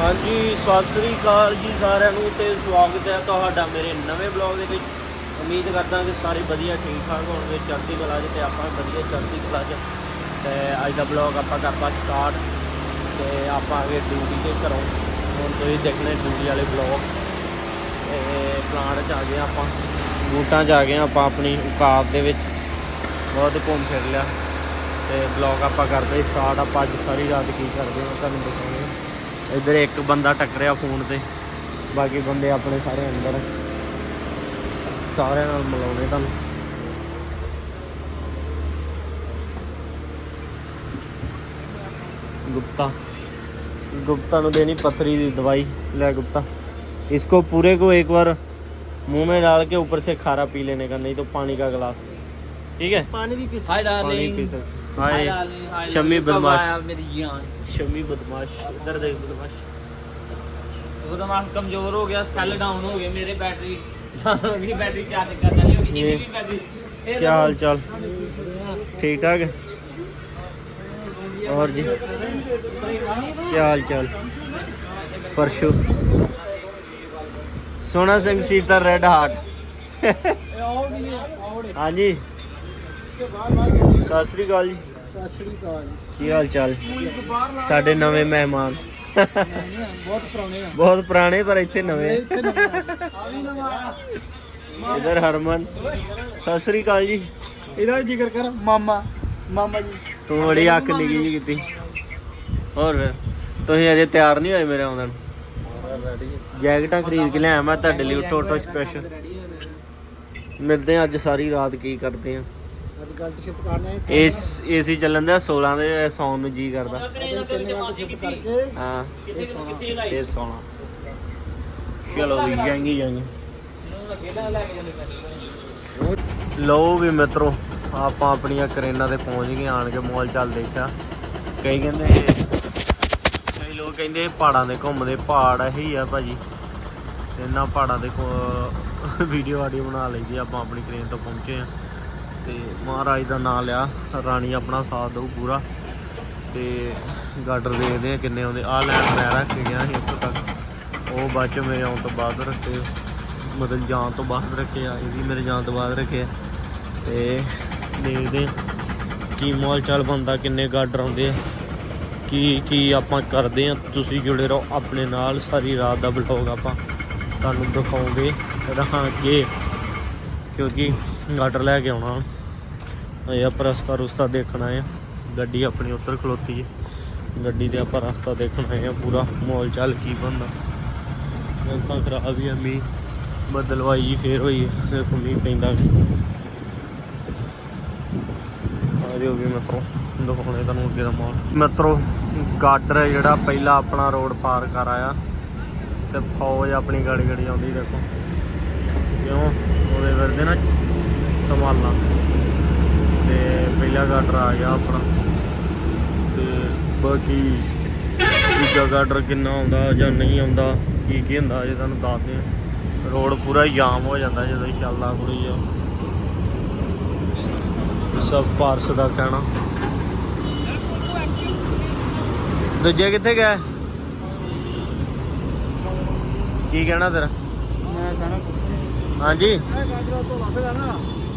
ਹਾਂਜੀ, ਸਤਿ ਸ੍ਰੀ ਅਕਾਲ ਜੀ ਸਾਰਿਆਂ ਨੂੰ ਤੇ ਸਵਾਗਤ ਹੈ ਤੁਹਾਡਾ ਮੇਰੇ ਨਵੇਂ ਬਲੌਗ ਦੇ ਵਿੱਚ। ਉਮੀਦ ਕਰਦਾ ਕਿ ਸਾਰੇ ਵਧੀਆ ਠੀਕ ਠਾਕ ਹੋਣਗੇ। ਚੜ੍ਹਦੀ ਕਲਾ 'ਚ ਤੇ ਆਪਾਂ ਵਧੀਆ ਚੜ੍ਹਦੀ ਕਲਾ 'ਚ। ਤੇ ਅੱਜ ਦਾ ਬਲੌਗ ਆਪਾਂ ਕਰਤਾ ਸਟਾਰਟ ਤੇ ਆਪਾਂ ਆ ਗਏ ਡਿਊਟੀ ਤੇ ਘਰੋਂ। ਹੁਣ ਤੁਸੀਂ ਦੇਖਣੇ ਡਿਊਟੀ ਵਾਲੇ ਬਲੌਗ। ਤੇ ਪਲਾਂਟ 'ਚ ਆ ਗਏ ਆਪਾਂ। ਬੂਟਾਂ 'ਚ ਆ ਗਏ ਆਪਾਂ ਆਪਣੀ ਔਕਾਤ ਦੇ ਵਿੱਚ। ਬਹੁਤ ਘੁੰਮ ਫਿਰ ਲਿਆ। ਤੇ ਬਲੌਗ ਆਪਾਂ ਕਰਦੇ ਸਟਾਰਟ ਆਪਾਂ ਅੱਜ ਸਾਰੀ ਰਾਤ ਕੀ ਕਰਦੇ ਹਾਂ, ਤੁਹਾਨੂੰ ਦਿਖਾਉਂਦੇ ਇੱਧਰ ਇੱਕ ਬੰਦਾ ਟੱਕਰਿਆ ਫੋਨ ਤੇ ਬਾਕੀ ਬੰਦੇ ਆਪਣੇ ਸਾਰੇ ਅੰਦਰ ਸਾਰਿਆਂ ਨਾਲ ਮਿਲਾਉਣੇ ਤੁਹਾਨੂੰ गुप्ता गुप्ता ने देनी पथरी दी दवाई ले गुप्ता इसको पूरे को एक बार मुंह में डाल के ऊपर से खारा पी लेने का नहीं तो पानी का गिलास ठीक है पानी भी पी हाय पानी पी डार्लिंग सकते हाय। कब बदमाश। शमी बदमाश इधर देख बदमाश। वो दिमाग कमज़ोर हो गया सेल डाउन हो गया मेरे बैटरी गई बैटरी चार्ज करना नहीं होगी ये- जितनी बैटरी क्या हाल चाल ठीक ठाक है? और जी क्या हाल चाल परशु। सोना सिंह सीता रेड हार्ट हाँ जी। ਸਤਿ ਸ੍ਰੀ ਅਕਾਲ ਜੀ। ਸਤਿ ਸ਼੍ਰੀ ਅਕਾਲ ਕੀ ਹਾਲ ਚਾਲ? ਸਾਡੇ ਨਵੇਂ ਮਹਿਮਾਨ। ਬਹੁਤ ਪੁਰਾਣੇ ਆ ਬਹੁਤ ਪੁਰਾਣੇ ਪਰ ਇੱਥੇ ਨਵੇਂ ਇੱਥੇ ਨਵੇਂ ਆ। ਇਧਰ ਹਰਮਨ। ਸਤਿ ਸ੍ਰੀ ਅਕਾਲ ਜੀ। ਇਹਦਾ ਜ਼ਿਕਰ ਕਰ ਮਾਮਾ ਮਾਮਾ ਜੀ। ਤੂੰ ਬੜੀ ਅੱਖ ਨਿੱਗੀ ਜੀ। ਕੀਤੀ। ਹੋਰ ਤੁਸੀਂ ਅਜੇ ਤਿਆਰ ਨਹੀਂ ਹੋਏ ਮੇਰੇ ਆਉਂਦੇ ਨੂੰ ਜੈਕਟਾਂ ਖਰੀਦ ਕੇ ਲਿਆਇਆ ਮੈਂ ਤੁਹਾਡੇ ਲਈ ਟੋਟੋ ਸਪੈਸ਼ਲ ਮਿਲਦੇ ਹਾਂ ਅੱਜ ਸਾਰੀ ਰਾਤ ਕੀ ਕਰਦੇ ਆ ਅੱਜ ਗੱਲ ਸ਼ਿਫਟ ਕਰਨਾ ਹੈ ਏਸ ਏਸੀ ਚੱਲਣ ਦਾ 16 ਦੇ ਸੌਣ ਨੂੰ ਜੀ ਕਰਦਾ। ਹਾਂ। ਫੇਰ ਸੌਣਾ। ਚਲੋ ਵੀ ਜਾਂਗੀ ਜਾਂਗੀ ਲਓ ਵੀ ਮਿੱਤਰੋ ਆਪਾਂ ਆਪਣੀਆਂ ਕਰੇਨਾਂ ਤੇ ਪਹੁੰਚ ਗਏ ਆਣ ਕੇ ਮੋਲ ਚੱਲ ਦੇਖਿਆ। ਕਈ ਕਹਿੰਦੇ ਕਈ ਲੋਕ ਕਹਿੰਦੇ ਪਹਾੜਾਂ ਦੇ ਘੁੰਮਦੇ ਪਹਾੜ ਇਹੀ ਆ ਭਾਜੀ। ਇਹਨਾਂ ਪਹਾੜਾਂ ਦੇ ਵੀਡੀਓ ਆਡੀਓ ਬਣਾ ਲਈਦੀ ਆਪਾਂ ਆਪਣੀ ਕਰੇਨ ਤੋਂ ਪਹੁੰਚੇ ਆ। ਤੇ ਮਹਾਰਾਜ ਦਾ ਨਾਮ ਲਿਆ, ਰਾਣੀ ਆਪਣਾ ਸਾਥ ਦਊ ਪੂਰਾ। ਤੇ ਗਾਡਰ ਦੇਖਦੇ ਆ ਕਿੰਨੇ ਆਉਂਦੇ। ਆ ਲੈਣ ਮੈਂ ਰੱਖ ਗਿਆ ਸੀ ਇੱਥੋਂ ਤੱਕ। ਉਹ ਬਾਅਦ ਚ ਮੇਰੇ ਆਉਣ ਤੋਂ ਬਾਅਦ ਰੱਖੇ। ਮਤਲਬ ਜਾਣ ਤੋਂ ਬਾਅਦ ਰੱਖੇ ਆ, ਇਹ ਵੀ ਮੇਰੇ ਜਾਣ ਤੋਂ ਬਾਅਦ ਰੱਖੇ ਆ। ਤੇ ਦੇਖਦੇ ਕੀ ਮੌਲ ਚਾਲ ਬੰਦਾ ਕਿੰਨੇ ਗਾਡਰ ਆਉਂਦੇ ਆ। ਕੀ ਕੀ ਆਪਾਂ ਕਰਦੇ ਆ, ਤੁਸੀਂ ਜੁੜੇ ਰਹੋ ਆਪਣੇ ਨਾਲ, ਸਾਰੀ ਰਾਤ ਦਾ ਬਲੌਗ ਆਪਾਂ ਤੁਹਾਨੂੰ ਦਿਖਾਉਂਗੇ ਰਹਾਂਗੇ। ਕਿਉਂਕਿ ਗਾਡਰ ਲੈ ਕੇ ਆਉਣਾ। ਇਹ ਆਪਾਂ ਰਸਤਾ ਰੁਸਤਾ ਦੇਖਣਾ ਆ ਗੱਡੀ ਆਪਣੀ ਉੱਧਰ ਖਲੋਤੀ ਹੈ। ਗੱਡੀ ਤੇ ਆਪਾਂ ਰਸਤਾ ਦੇਖਣਾ ਆਏ ਪੂਰਾ ਮਾਹੌਲ ਚੱਲ ਕੀ ਬੰਦਾ ਮੌਸਮ ਖਰਾਬ ਹੀ ਆ ਮੀਂਹ ਬਦਲਵਾਈ ਜੀ ਫੇਰ ਹੋਈ ਹੈ। ਦੇਖੋ ਮੀਂਹ ਪੈਂਦਾ ਆ ਜਿਓ ਵੀ ਮਿੱਤਰੋ, ਦਿਖਾਉਣੇ ਤੁਹਾਨੂੰ ਅੱਗੇ ਦਾ ਮਾਹੌਲ। ਮਿੱਤਰੋ ਗਾਡਰ ਜਿਹੜਾ ਪਹਿਲਾ ਆਪਣਾ ਰੋਡ ਪਾਰ ਕਰ ਆਇਆ। ਤੇ ਫੌਜ ਆਪਣੀ ਗਾੜੀ ਗਾੜੀ ਆਉਂਦੀ ਦੇਖੋ। ਕਿਉਂ? ਉਹਦੇ ਵਰਦੇ ਨਾ ਸੰਭਾਲਣਾ। ਤੇ ਪਹਿਲਾ ਗਾਡਰ ਆ ਗਿਆ ਆਪਣਾ। ਤੇ ਬਾਕੀ ਦੂਜਾ ਗਾਡਰ ਕਿੰਨਾ ਆਉਂਦਾ ਜਾਂ ਨਹੀਂ ਆਉਂਦਾ ਕੀ ਕੀ ਹੁੰਦਾ ਜੇ ਤੁਹਾਨੂੰ ਦੱਸਦੇ ਆ ਰੋਡ ਪੂਰਾ ਜਾਮ ਹੋ ਜਾਂਦਾ ਜਦੋਂ ਚੱਲਦਾ ਥੋੜੀ ਜਿਹਾ। ਸਭ ਪਾਰਸ ਦਾ ਕਹਿਣਾ। ਦੂਜੇ ਕਿੱਥੇ ਗਏ ਕੀ ਕਹਿਣਾ ਤੇਰਾ? ਮੈਂ ਕਹਣਾ ਹਾਂਜੀ। ਇਹ ਗਾਜਰਾ ਤੋਂ ਲੱਗ ਜਾਣਾ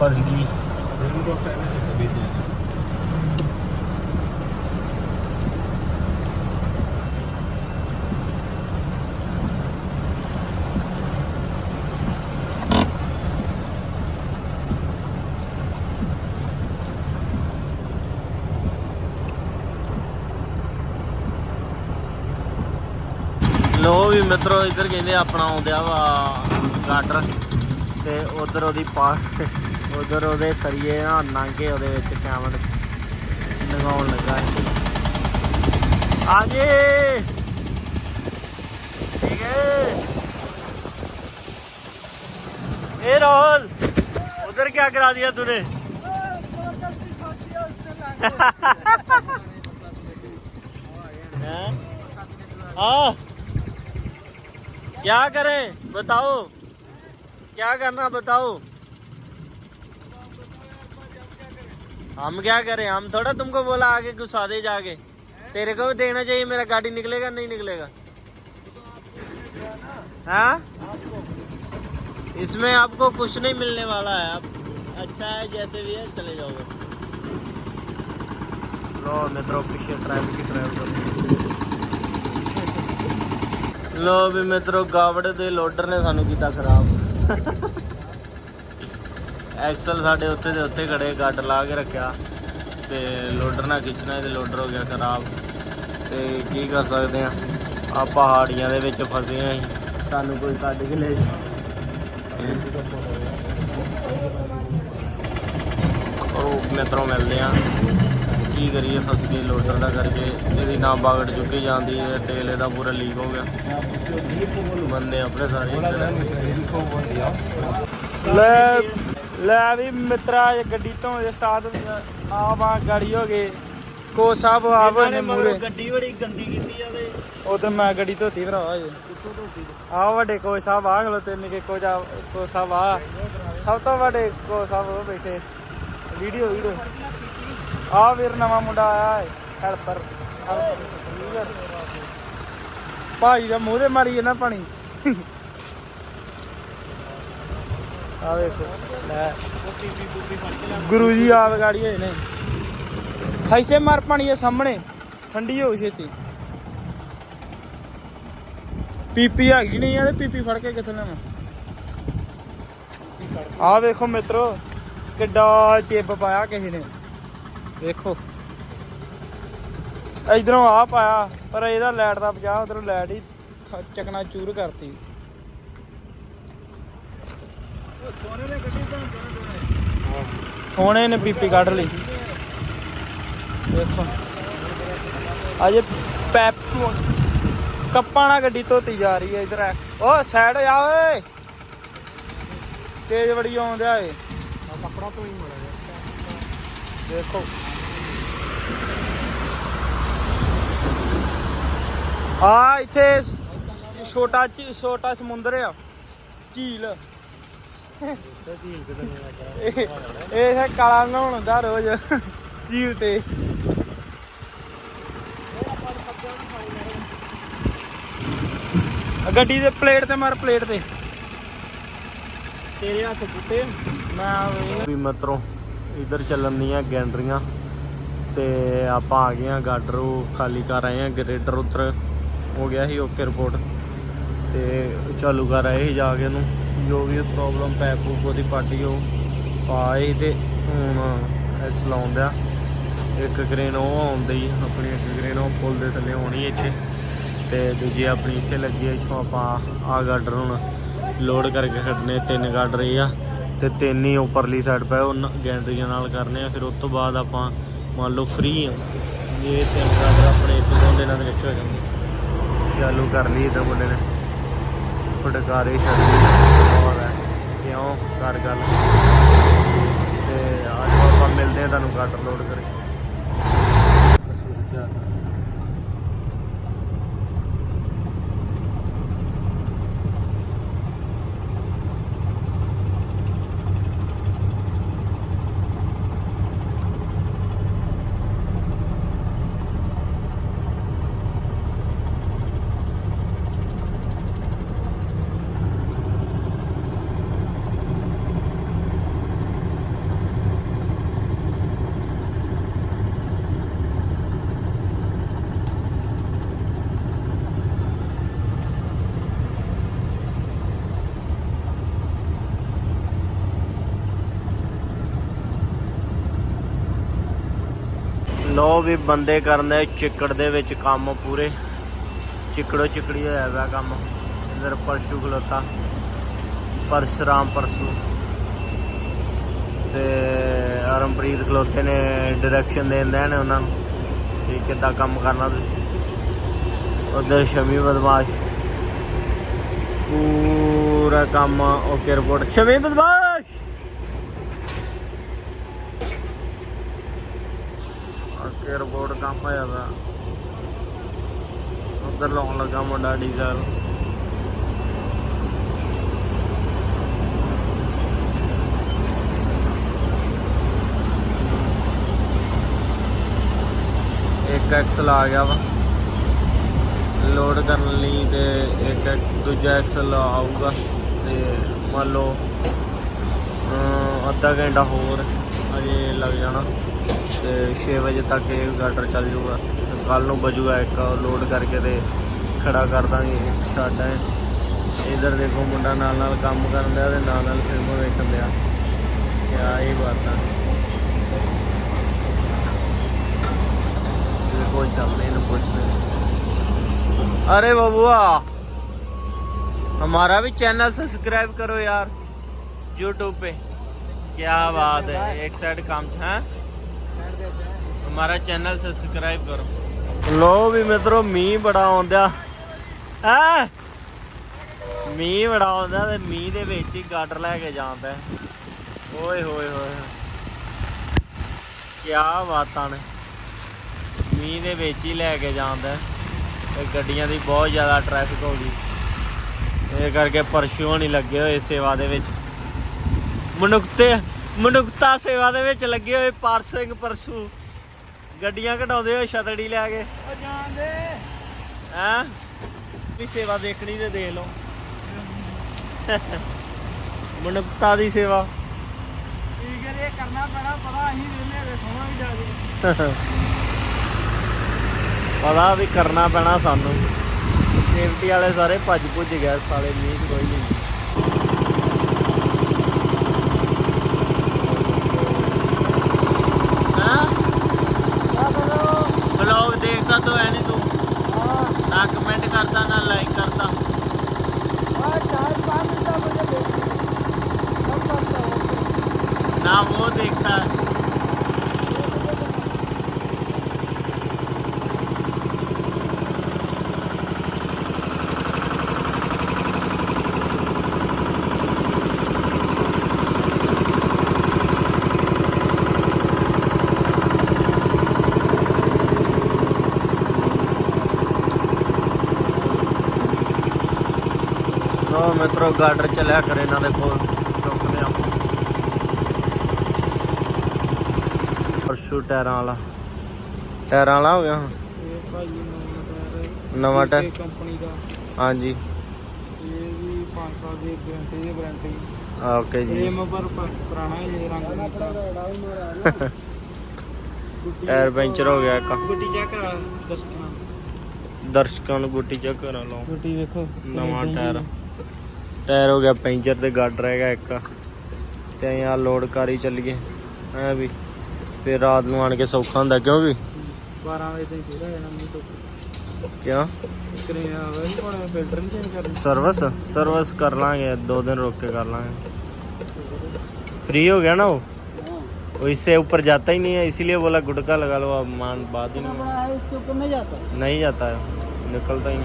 ਫਸ ਗਈ। ਲੋ ਵੀ ਮਿੱਤਰੋ, ਇੱਧਰ ਕਹਿੰਦੇ ਆਪਣਾ ਆਉਂਦਿਆ ਵਾ ਗਾਡਰ ਤੇ ਉਧਰ ਉਹਦੀ ਪਾ ਉਧਰ ਉਹਦੇ ਸਰੀਏ ਨਾ ਨਾਂਗੇ ਉਹਦੇ ਵਿੱਚ ਕੈਮਨ ਲਗਾਉਣ ਲੱਗਾ ਹਾਂਜੀ गए ए राहुल उधर क्या करा दिया तूने हैं? हाँ क्या करें बताओ क्या करना बताओ हम क्या करें हम थोड़ा तुमको बोला आगे घुसा दे जाके तेरे को भी देना चाहिए मेरा गाड़ी निकलेगा नहीं निकलेगा हाँ इसमें आपको कुछ नहीं मिलने वाला है आप अच्छा है जैसे भी है चले जाओगे लो मित्रों पीछे ट्रैफिक की ड्राइव ਲੋ ਵੀ ਮਿੱਤਰੋ ਗਾਵੜੇ ਦੇ ਲੋਡਰ ਨੇ ਸਾਨੂੰ ਕੀਤਾ ਖਰਾਬ ਐਕਸਲ ਸਾਡੇ ਉੱਤੇ ਦੇ ਉੱਤੇ ਖੜੇ ਗੱਡ ਲਾ ਕੇ ਰੱਖਿਆ। ਤੇ ਲੋਡਰ ਨਾਲ ਖਿੱਚਣਾ ਤੇ ਲੋਡਰ ਹੋ ਗਿਆ ਖਰਾਬ। ਤੇ ਕੀ ਕਰ ਸਕਦੇ ਆ? ਆ ਪਹਾੜੀਆਂ ਦੇ ਵਿੱਚ ਫਸੇ ਆਂ ਸਾਨੂੰ ਕੋਈ ਕੱਢ ਕੇ ਲੈ ਉਹ ਮਿੱਤਰੋਂ ਮਿਲਦੇ ਆ। ਕੀ ਕਰੀਏ ਫਸ ਗਏ ਲੋਡਰ ਦਾ ਕਰਕੇ। ਇਹਦੀ ਨਾ ਬਾਗੜ ਚੁੱਕੀ ਜਾਂਦੀ ਹੈ ਤੇਲ ਇਹਦਾ ਪੂਰਾ ਲੀਕ ਹੋ ਗਿਆ। ਬੰਦੇ ਆਪਣੇ ਸਾਰੇ ਲੈ ਲੈ ਵੀ ਮਿੱਤਰਾ ਇਹ ਗੱਡੀ ਤੋਂ ਸਟਾਰਟ ਆ ਵਾ ਗਾੜੀ ਹੋ ਗਏ। ਕੋ ਸਾਹਿਬ ਆਵ ਨੇ ਮੂਰੇ ਗੱਡੀ ਬੜੀ ਗੰਦੀ ਕੀਤੀ ਆ ਤੇ ਉਹ ਤੇ ਮੈਂ ਗੱਡੀ ਧੋਤੀ ਭਰਾਵਾ ਜੀ ਆ ਵੱਡੇ ਕੋ ਸਾਹਿਬ ਆ ਖਲੋ ਤੇ ਨਿੱਕੇ ਕੋ ਜਾ ਕੋ ਸਾਹਿਬ ਆ। ਸਭ ਤੋਂ ਵੱਡੇ ਕੋ ਸਾਹਿਬ ਉਹ ਬੈਠੇ। Video video. ਆ ਵੀਰ ਨਵਾਂ ਮੁੰਡਾ ਆਇਆ ਹੈ ਹੈਲਪਰ। ਭਾਈ ਦਾ ਮੂੰਹ ਤੇ ਮਾਰੀ ਨਾ ਪਾਣੀ। ਆ ਵੇਖੋ, ਲੈ। ਗੁਰੂ ਜੀ, ਆਪ ਗਾੜੀ ਹੋਏ ਨੇ। ਇੱਥੇ ਮਾਰ ਪਾਣੀ ਇਹ ਸਾਹਮਣੇ। ਠੰਡੀ ਹੋ ਛੇਤੀ। ਪੀਪੀ ਹੈਗੀ ਨਹੀਂ ਆ ਤੇ ਪੀਪੀ ਫੜ ਕੇ ਕਿੱਥੇ ਲੈਣਾ ਆ ਵੇਖੋ ਮਿੱਤਰੋ, ਕਿੱਡਾ ਚਿੱਬ ਪਾਇਆ ਕਿਸੇ ਨੇ। ਵੇਖੋ। ਇਧਰੋਂ ਆ ਪਾਇਆ, ਪਰ ਇਹਦਾ ਲਾਈਟ ਦਾ ਬਚਾ ਉਧਰੋਂ ਲਾਈਟ ਹੀ ਥ- ਚਕਨਾ ਚੂਰ ਕਰਤੀ। ਸੋਹਣੇ ਨੇ ਪੀਪੀ ਕੱਢ ਲਈ। ਦੇਖੋ। ਅਜੇ ਪੈਪ ਕੱਪਾਂ ਨਾਲ ਗੱਡੀ ਧੋਤੀ ਜਾ ਰਹੀ ਹੈ ਇਧਰ। ਓ ਸਾਈਡ ਹੋ ਜਾ ਓਏ। ਤੇਜ਼ ਬੜੀ ਆਉਂਦਿਆ ਏ। ਕੱਪੜਾ ਧੋਈ ਮੜਾ ਦੇਖੋ। ਆ ਇੱਥੇ ਛੋਟਾ ਛੋਟਾ ਸਮੁੰਦਰ ਆ। ਝੀਲ। ਇਹ ਇਹ ਕਾਲਾ ਨਹਾਉਣ ਹੁੰਦਾ ਰੋਜ਼ ਝੀਲ ਤੇ। ਗੱਡੀ ਦੇ ਪਲੇਟ ਤੇ ਮਾਰ, ਪਲੇਟ ਤੇ। ਤੇਰੇ ਹੱਥ ਪੁੱਟੇ ਮੈਂ ਵੀ ਮਤਰੋ, ਇਧਰ ਚੱਲਣ ਦੀਆਂ ਗੈਂਡਰੀਆਂ ਤੇ ਆਪਾਂ ਆ ਗਏ ਆ ਗਾਡਰੂ, ਖਾਲੀ ਕਰ ਆਏ ਆ, ਗ੍ਰੇਡਰ ਉੱਤਰ ਹੋ ਗਿਆ ਸੀ ਓਕੇ ਰਿਪੋਰਟ ਤੇ ਚਾਲੂ ਕਰ ਆਏ ਸੀ ਜਾ ਕੇ ਉਹਨੂੰ ਜੋ ਵੀ ਪ੍ਰੋਬਲਮ ਪੈਪ ਪੂਪ ਉਹਦੀ ਪਾਟੀ ਉਹ ਪਾਏ ਤੇ ਹੁਣ ਐਕਸ ਲਾਉਂਦਿਆ ਇੱਕ ਗ੍ਰੇਨ ਉਹ ਆਉਂਦੀ ਆਪਣੀ ਇੱਕ ਗ੍ਰੇਨ ਉਹ ਪੁੱਲ ਦੇ ਥੱਲੇ ਆਉਣੀ ਇੱਥੇ। ਤੇ ਦੂਜੀ ਆਪਣੀ ਇੱਥੇ ਲੱਗੀ ਆ, ਇੱਥੋਂ ਆਪਾਂ ਆ ਗਾਡਰ ਹੁਣ ਲੋਡ ਕਰਕੇ ਖੜਨੇ ਤਿੰਨ ਗਾਡਰ ਇਹ ਆ। ਤੇ ਤਿੰਨ ਹੀ ਉੱਪਰਲੀ ਸਾਈਡ ਪਏ, ਉਹ ਨ- ਗੈਂਡਰੀਆਂ ਨਾਲ ਕਰਨੇ ਆ। ਫਿਰ ਉਸ ਤੋਂ ਬਾਅਦ ਆਪਾਂ ਮੰਨ ਲਓ ਫ੍ਰੀ ਆ। ਇਹ ਤਿੰਨ ਗਾਡਰ ਆਪਣੇ ਇੱਕ ਦੋ ਦਿਨਾਂ ਦੇ ਵਿੱਚ ਹੋ ਜਾਣਗੇ। ਚਾਲੂ ਕਰ ਲਈ ਇਧਰ ਮੁੰਡੇ ਨੇ। ਫਟਕਾਰੇ ਛੱਡ। ਲਈ ਹੋਰ ਹੈ ਕਿਉਂ? ਕਰ ਗੱਲ। ਤੇ ਅੱਜ ਆਪਾਂ ਮਿਲਦੇ ਆ ਤੁਹਾਨੂੰ ਗਾਡਰ ਲੋਡ ਕਰਕੇ। ਲੋ ਵੀ ਬੰਦੇ ਕਰਦੇ ਚਿੱਕੜ ਦੇ ਵਿੱਚ ਕੰਮ ਪੂਰੇ। ਚਿੱਕੜੋ ਚਿੱਕੜੀ ਹੋਇਆ ਵਾ ਕੰਮ। ਇਧਰ ਪਰਸ਼ੂ ਖਲੋਤਾ। ਪਰਸ਼ਰਾਮ ਪਰਸ਼ੂ। ਤੇ ਅਰਮਪ੍ਰੀਤ ਖਲੋਤੇ ਨੇ ਡਾਇਰੈਕਸ਼ਨ ਦੇਂਦੇ ਨੇ ਉਹਨਾਂ ਨੂੰ ਕਿ ਕਿੱਦਾਂ ਕੰਮ ਕਰਨਾ ਤੁਸੀਂ। ਉਧਰ ਸ਼ਮੀ ਬਦਮਾਸ਼। ਪੂਰਾ ਕੰਮ ਓਕੇ ਰਿਪੋਰਟ ਸ਼ਮੀ ਬਦਮਾਸ਼! ਓਕੇ ਕੰਮ ਹੋਇਆ ਵਾ। ਉਧਰ ਲਾਉਣ ਲੱਗਾ ਮੁੰਡਾ ਡੀਜ਼ਲ ਇੱਕ ਐਕਸਲ ਆ ਗਿਆ ਵਾ। ਲੋਡ ਕਰਨ ਲਈ ਤੇ ਇੱਕ ਦੂਜਾ ਐਕਸਲ ਆਊਗਾ ਤੇ ਮੰਨ ਲਓ ਅੱਧਾ ਘੰਟਾ ਹੋਰ ਅਜੇ ਲੱਗ ਜਾਣਾ। ਤੇ 6 ਵਜੇ ਤੱਕ ਇਹ ਗਾਟਰ ਚੱਲ ਜਾਊਗਾ ਕੱਲ ਨੂੰ ਬਜੂਗਾ ਇੱਕ ਲੋਡ ਕਰਕੇ ਤੇ ਖੜਾ ਕਰ ਦਾਂਗੇ ਇੱਕ ਸਾਡਾ ਹੈ ਇਧਰ ਦੇਖੋ ਮੁੰਡਾ ਨਾਲ ਨਾਲ ਕੰਮ ਕਰਨ ਦਿਆ ਤੇ ਨਾਲ ਨਾਲ ਫਿਲਮ ਵੇਖਣ ਦਿਆ ਕਿਆ ਇਹ ਬਾਤਾਂ ਦੇਖੋ ਚੱਲਦੇ ਇਹਨੂੰ ਪੁੱਛਦੇ हैं। अरे बबुआ हमारा भी चैनल सब्सक्राइब करो यार यूट्यूब पे क्या बात है एक साइड काम है हमारा चैनल सब्सक्राइब करो लो भी मित्रों ਮੀਂਹ ਬੜਾ ਆਉਂਦਾ ਹੈ ਮੀਂਹ ਬੜਾ ਆਉਂਦਾ ਤੇ ਮੀਂਹ ਦੇ ਵਿੱਚ ਹੀ ਗਾਟਰ ਲੈ ਕੇ ਜਾਂਦਾ ਹੈ। ਓਏ ਹੋਏ ਹੋਏ ਕੀ ਬਾਤਾਂ ਨੇ ਮੀਂਹ ਦੇ ਵਿੱਚ ਹੀ ਲੈ ਕੇ ਜਾਂਦਾ ਹੈ। ਤੇ ਗੱਡੀਆਂ ਦੀ ਬਹੁਤ ਜ਼ਿਆਦਾ ਟ੍ਰੈਫਿਕ ਹੋ ਗਈ ਇਹ ਕਰਕੇ ਪਰਸ਼ੂ ਨਹੀਂ ਲੱਗੇ ਹੋਏ ਸੇਵਾ ਦੇ ਵਿੱਚ ਮਨੁੱਖਤੇ ਮਨੁੱਖਤਾ ਸੇਵਾ ਦੇ ਵਿੱਚ ਲੱਗੇ ਹੋਏ ਪਾਰਸਿੰਗ ਪਰਸ਼ੂ ਗੱਡੀਆਂ ਘਟਾਉਂਦੇ ਹੋਏ ਛਤੜੀ ਲੈ ਕੇ? ਉਹ ਜਾਂਦੇ। ਹੈਂ? ਵੀ ਸੇਵਾ ਦੇਖਣੀ ਤੇ ਦੇਖ ਲਓ। ਮਨੁੱਖਤਾ ਦੀ ਸੇਵਾ। ਕੀ ਕਰੀਏ ਕਰਨਾ ਪੈਣਾ ਪਤਾ ਅਸੀਂ ਵੇਲੇ ਵੇ ਸੋਣਾ ਵੀ ਜਾ ਕੇ ਪਤਾ ਵੀ ਕਰਨਾ ਪੈਣਾ ਸਾਨੂੰ। ਸੇਫਟੀ ਵਾਲੇ ਸਾਰੇ ਭੱਜ ਭੁੱਜ ਗਏ ਸਾਲੇ ਮੀਂਹ ਕੋਈ ਨਹੀਂ ਹਾਂ ਬਲੌਗ ਦੇਖਦਾ ਤਾਂ ਹੈ ਨਹੀਂ ਤੂੰ ਨਾ ਕਮੈਂਟ ਕਰਦਾ ਨਾ ਲਾਈਕ ਕਰਦਾ ਨਾ ਉਹ ਦੇਖਦਾ ਲੋ ਮਿੱਤਰੋ ਗਾਰਡਰ ਚੱਲਿਆ ਕਰ ਇਹਨਾਂ ਦੇ ਕੋਲ ਚੁੱਕਦੇ ਆ। ਪਰਸ਼ੂ ਟਾਇਰਾਂ ਵਾਲਾ। ਟਾਇਰਾਂ ਵਾਲਾ ਹੋ ਗਿਆ ਹੁਣ? ਇਹ ਭਾਈ ਨਵਾਂ ਟਾਇਰ ਕੰਪਨੀ ਦਾ। ਹਾਂਜੀ। ਇਹ ਵੀ 5 ਸਾਲ ਦੀ ਗਾਰੰਟੀ ਦੀ ਗਾਰੰਟੀ ਓਕੇ ਜੀ। ਇਹ ਮਗਰ ਪੁਰਾਣਾ ਇਹ ਰੰਗ ਨਹੀਂ ਟਾਇਰ ਪੈਂਚਰ ਹੋ ਗਿਆ ਇੱਕ। ਗੁੱਡੀ ਚੈੱਕ ਕਰਾ ਦਰਸ਼ਕਾਂ ਨੂੰ। ਗੁੱਟੀ ਚੈੱਕ ਕਰਾ ਲਓ। ਗੁੱਡੀ ਵੇਖੋ ਨਵਾਂ ਟਾਇਰ। ਟਾਇਰ ਹੋ ਗਿਆ ਪੈਂਚਰ ਤੇ ਗੱਡ ਰਹਿ ਗਿਆ ਇੱਕ। ਤੇ ਅਸੀਂ ਆ ਲੋਡ ਕਰ ਹੀ ਚੱਲੀਏ। ਐ ਵੀ ਫਿਰ ਰਾਤ ਨੂੰ ਆਣ ਕੇ ਸੌਖਾ ਹੁੰਦਾ ਕਿਉਂਕਿ 12 ਵਜੇ ਤੱਕ ਪੂਰਾ ਜਾਣਾ ਮੈਨੂੰ ਤੋਂ। ਕਿਉਂ? ਕਰੇ ਆ ਸਰਵਿਸ ਸਰਵਿਸ ਕਰ ਲਾਂਗੇ ਦੋ ਦਿਨ ਰੋਕ ਕੇ ਕਰ ਲਾਂਗੇ। ਫ੍ਰੀ ਹੋ ਗਿਆ ਨਾ ਉਹ? वो इससे ऊपर जाता ही नहीं है इसीलिए बोला गुटका लगा लो अब मान बात ही नहीं है नहीं जाता है निकलता ही